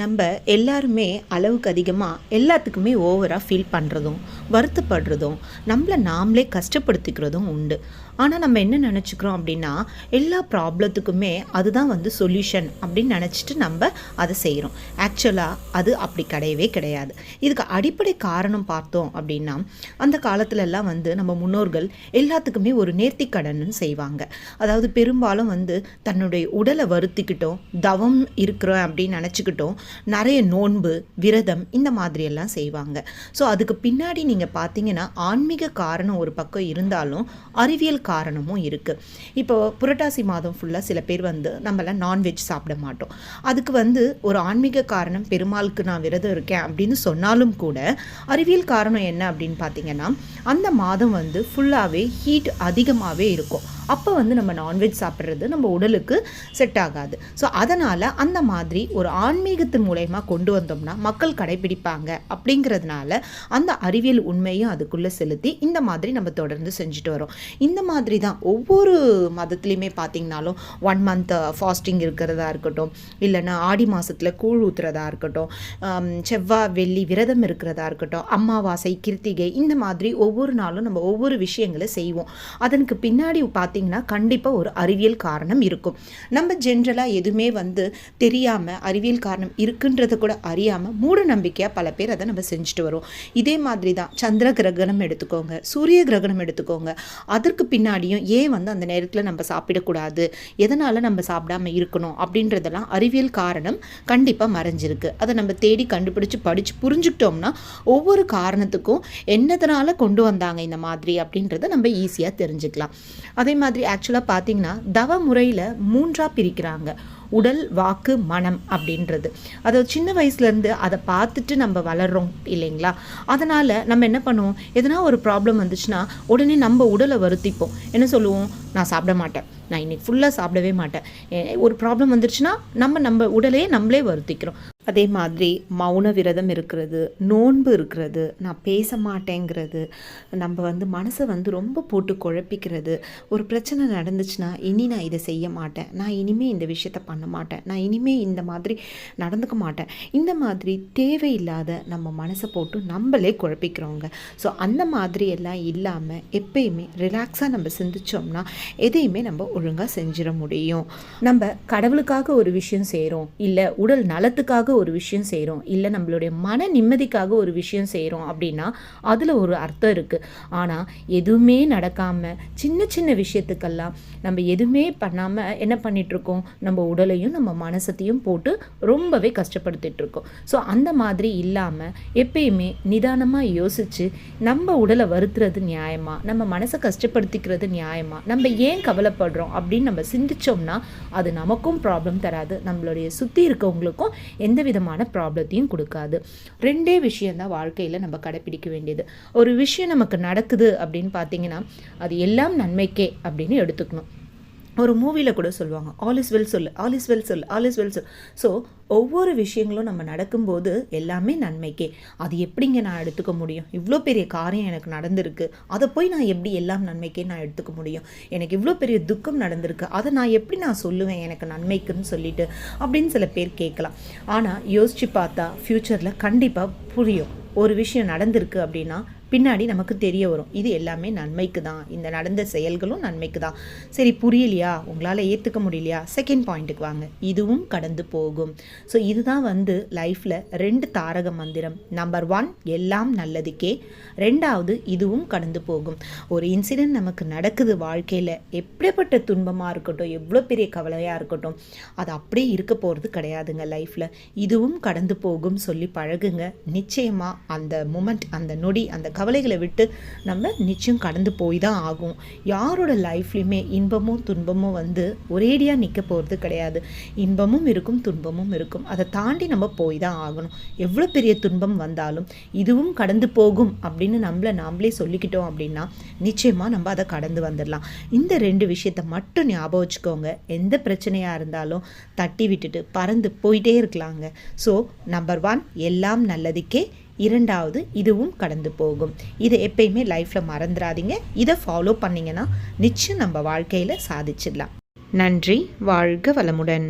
நம்ம எல்லாருமே அளவுக்கு அதிகமாக எல்லாத்துக்குமே ஓவராக ஃபீல் பண்ணுறதும் வருத்தப்படுறதும் நம்மளை நாமளே கஷ்டப்படுத்திக்கிறதும் உண்டு. ஆனால் நம்ம என்ன நினச்சிக்கிறோம் அப்படின்னா எல்லா ப்ராப்ளத்துக்குமே அதுதான் வந்து சொல்யூஷன் அப்படின்னு நினச்சிட்டு நம்ம அதை செய்கிறோம் ஆக்சுவலாக அது அப்படி கிடையவே கிடையாது. இதுக்கு அடிப்படை காரணம் பார்த்தோம் அப்படின்னா அந்த காலத்துலலாம் வந்து நம்ம முன்னோர்கள் எல்லாத்துக்குமே ஒரு நேர்த்திக்கடன்னு செய்வாங்க. அதாவது பெரும்பாலும் வந்து தன்னுடைய உடலை வருத்திக்கிட்டோம் தவம் இருக்கிறோம் அப்படின்னு நினச்சிக்கிட்டோம் நிறைய நோன்பு விரதம் இந்த மாதிரியெல்லாம் செய்வாங்க. ஸோ அதுக்கு பின்னாடி நீங்கள் பார்த்தீங்கன்னா ஆன்மீக காரணம் ஒரு பக்கம் இருந்தாலும் அறிவியல் காரணமும் இருக்குது இப்போ புரட்டாசி மாதம் ஃபுல்லாக சில பேர் வந்து நம்மளாம் நான்வெஜ் சாப்பிட மாட்டோம். அதுக்கு வந்து ஒரு ஆன்மீக காரணம் பெருமாளுக்கு நான் விரதம் இருக்கேன் அப்படின்னு சொன்னாலும் கூட அறிவியல் காரணம் என்ன அப்படின்னு பார்த்தீங்கன்னா அந்த மாதம் வந்து ஃபுல்லாகவே ஹீட் அதிகமாகவே இருக்கும். அப்போ வந்து நம்ம நான்வெஜ் சாப்பிட்றது நம்ம உடலுக்கு செட் ஆகாது. ஸோ அதனால் அந்த மாதிரி ஒரு ஆன்மீகத்தின் மூலயமா கொண்டு வந்தோம்னா மக்கள் கடைபிடிப்பாங்க அப்படிங்கிறதுனால அந்த அறிவியல் உண்மையும் அதுக்குள்ளே செலுத்தி இந்த மாதிரி நம்ம தொடர்ந்து செஞ்சுட்டு வரோம். இந்த மாதிரி தான் ஒவ்வொரு மதத்துலேயுமே பார்த்திங்கனாலும் ஒன் மந்த் ஃபாஸ்டிங் இருக்கிறதா இருக்கட்டும் இல்லைன்னா ஆடி மாதத்தில் கூழ் ஊற்றுறதா இருக்கட்டும் செவ்வாய் வெள்ளி விரதம் இருக்கிறதா இருக்கட்டும் அமாவாசை கிருத்திகை இந்த மாதிரி ஒவ்வொரு நாளும் நம்ம ஒவ்வொரு விஷயங்களை செய்வோம். அதனுக்கு பின்னாடி பார்த்து பார்த்தீங்கன்னா கண்டிப்பாக ஒரு அறிவியல் காரணம் இருக்கும். நம்ம ஜென்ரலாக எதுவுமே வந்து தெரியாமல் அறிவியல் காரணம் இருக்குன்றதை கூட அறியாமல் மூட நம்பிக்கையாக பல பேர் அதை நம்ம செஞ்சுட்டு வரோம். இதே மாதிரி தான் சந்திர கிரகணம் எடுத்துக்கோங்க சூரிய கிரகணம் எடுத்துக்கோங்க. அதற்கு பின்னாடியும் ஏன் வந்து அந்த நேரத்தில் நம்ம சாப்பிடக்கூடாது? எதனால் நம்ம சாப்பிடாம இருக்கணும்? அப்படின்றதெல்லாம் அறிவியல் காரணம் கண்டிப்பாக மறைஞ்சிருக்கு. அதை நம்ம தேடி கண்டுபிடிச்சு படித்து புரிஞ்சுக்கிட்டோம்னா ஒவ்வொரு காரணத்துக்கும் என்னதனால கொண்டு வந்தாங்க இந்த மாதிரி அப்படின்றத நம்ம ஈஸியாக தெரிஞ்சுக்கலாம். அதே மாதிரி ஆக்சுவலாக பார்த்தீங்கன்னா தவ முறையில் மூன்றாக பிரிக்கிறாங்க. உடல் வாக்கு மனம் அப்படின்றது. அதாவது சின்ன வயசுலேருந்து அதை பார்த்துட்டு நம்ம வளர்கிறோம் இல்லைங்களா? அதனால் நம்ம என்ன பண்ணுவோம்? எதனா ஒரு ப்ராப்ளம் வந்துச்சுன்னா உடனே நம்ம உடலை வருத்திப்போம். என்ன சொல்லுவோம்? நான் சாப்பிட மாட்டேன். நான் இன்னைக்கு ஃபுல்லாக சாப்பிடவே மாட்டேன். ஒரு ப்ராப்ளம் வந்துருச்சுன்னா நம்ம நம்ம உடலையே நம்மளே வருத்திக்கிறோம். அதே மாதிரி மௌன விரதம் இருக்கிறது நோன்பு இருக்கிறது நான் பேச மாட்டேங்கிறது நம்ம வந்து மனசை வந்து ரொம்ப போட்டு குழப்பிக்கிறது. ஒரு பிரச்சனை நடந்துச்சுன்னா இனி நான் இதை செய்ய மாட்டேன். நான் இனிமே இந்த விஷயத்த பண்ண மாட்டேன். நான் இனிமே இந்த மாதிரி நடந்துக்க மாட்டேன். இந்த மாதிரி தேவையில்லாத நம்ம மனசை போட்டு நம்மளே குழப்பிக்கிறோங்க. ஸோ அந்த மாதிரி எல்லாம் இல்லாமல் எப்பயுமே ரிலாக்ஸாக நம்ம சிந்திச்சோம்னா எதையுமே நம்ம ஒழுங்காக செஞ்சிட முடியும். நம்ம கடவுளுக்காக ஒரு விஷயம் செய்கிறோம் இல்லை உடல் நலத்துக்காக ஒரு விஷயம் செய்கிறோம் இல்லை நம்மளுடைய மன நிம்மதிக்காக ஒரு விஷயம் செய்கிறோம் அப்படின்னா அதில் ஒரு அர்த்தம் இருக்குது ஆனால் எதுவுமே நடக்காமல் சின்ன சின்ன விஷயத்துக்கெல்லாம் நம்ம எதுவுமே பண்ணாமல் என்ன பண்ணிகிட்ருக்கோம் நம்ம உடலையும் நம்ம மனசத்தையும் போட்டு ரொம்பவே கஷ்டப்படுத்திட்டு இருக்கோம் ஸோ அந்த மாதிரி இல்லாமல் எப்பயுமே நிதானமாக யோசித்து நம்ம உடலை வருத்துறது நியாயமா? நம்ம மனசை கஷ்டப்படுத்திக்கிறது நியாயமா? நம்ம ஏன் கவலைப்படுறோம் அப்படின்னு நம்ம சிந்திச்சோம்னா அது நமக்கும் ப்ராப்ளம் தராது. நம்மளுடைய சுற்றி இருக்கவங்களுக்கும் எந்த விதமான ப்ராப்ளத்தையும் கொடுக்காது. ரெண்டே விஷயம்தான் வாழ்க்கையில் நம்ம கடைப்பிடிக்க வேண்டியது. ஒரு விஷயம் நமக்கு நடக்குது அப்படின்னு பார்த்தீங்கன்னா அது எல்லாம் நன்மைக்கே அப்படின்னு எடுத்துக்கணும். ஒரு மூவியில் கூட சொல்லுவாங்க. ஆல் இஸ் வெல் சொல்லு ஆல் இஸ் வெல் சொல்லு ஆல் இஸ் வெல் சொல் ஸோ ஒவ்வொரு விஷயங்களும் நம்ம நடக்கும்போது எல்லாமே நன்மைக்கே. அது எப்படிங்க நான் எடுத்துக்க முடியும்? இவ்வளோ பெரிய காரியம் எனக்கு நடந்திருக்கு. அதை போய் நான் எப்படி எல்லாம் நன்மைக்கே நான் எடுத்துக்க முடியும்? எனக்கு இவ்வளோ பெரிய துக்கம் நடந்திருக்கு. அதை நான் எப்படி நான் சொல்லுவேன்? எனக்கு நன்மைக்குன்னு சொல்லிட்டு அப்படின்னு சில பேர் கேட்கலாம். ஆனால் யோசித்து பார்த்தா ஃப்யூச்சரில் கண்டிப்பாக புரியும். ஒரு விஷயம் நடந்திருக்கு அப்படின்னா பின்னாடி நமக்கு தெரிய வரும். இது எல்லாமே நன்மைக்கு தான் இந்த நடந்த செயல்களும் நன்மைக்கு தான் சரி புரியலையா? உங்களால் ஏற்றுக்க முடியலையா? செகண்ட் பாயிண்ட்டுக்கு வாங்க. இதுவும் கடந்து போகும். ஸோ இதுதான் வந்து லைஃப்பில் ரெண்டு தாரக மந்திரம். நம்பர் ஒன் எல்லாம் நல்லதுக்கே. ரெண்டாவது இதுவும் கடந்து போகும். ஒரு இன்சிடென்ட் நமக்கு நடக்குது வாழ்க்கையில். எப்படிப்பட்ட துன்பமாக இருக்கட்டும் எவ்வளோ பெரிய கவலையாக இருக்கட்டும் அது அப்படியே இருக்க போகிறது கிடையாதுங்க லைஃப்பில் இதுவும் கடந்து போகும் சொல்லி பழகுங்க. நிச்சயமாக அந்த மூமெண்ட் அந்த நொடி அந்த கவலைகளை விட்டு நம்ம நிச்சயம் கடந்து போய் தான் ஆகும். யாரோட லைஃப்லையுமே இன்பமும் துன்பமும் வந்து ஒரேடியாக நிற்க போகிறது கிடையாது. இன்பமும் இருக்கும் துன்பமும் இருக்கும். அதை தாண்டி நம்ம போய் தான் ஆகணும். எவ்வளோ பெரிய துன்பம் வந்தாலும் இதுவும் கடந்து போகும் அப்படின்னு நம்மளை நாம்ளே சொல்லிக்கிட்டோம் அப்படின்னா நிச்சயமாக நம்ம அதை கடந்து வந்துடலாம். இந்த ரெண்டு விஷயத்தை மட்டும் ஞாபகம் வச்சுக்கோங்க. எந்த பிரச்சனையாக இருந்தாலும் தட்டி விட்டுட்டு பறந்து போயிட்டே இருக்கலாங்க. ஸோ நம்பர் ஒன் எல்லாம் நல்லதுக்கே இரண்டாவது இதுவும் கடந்து போகும். இதை எப்பயுமே லைஃப்பில் மறந்துடாதீங்க இதை ஃபாலோ பண்ணிங்கன்னா நிச்சயம் நம்ம வாழ்க்கையில் சாதிச்சிடலாம். நன்றி வாழ்க வளமுடன்.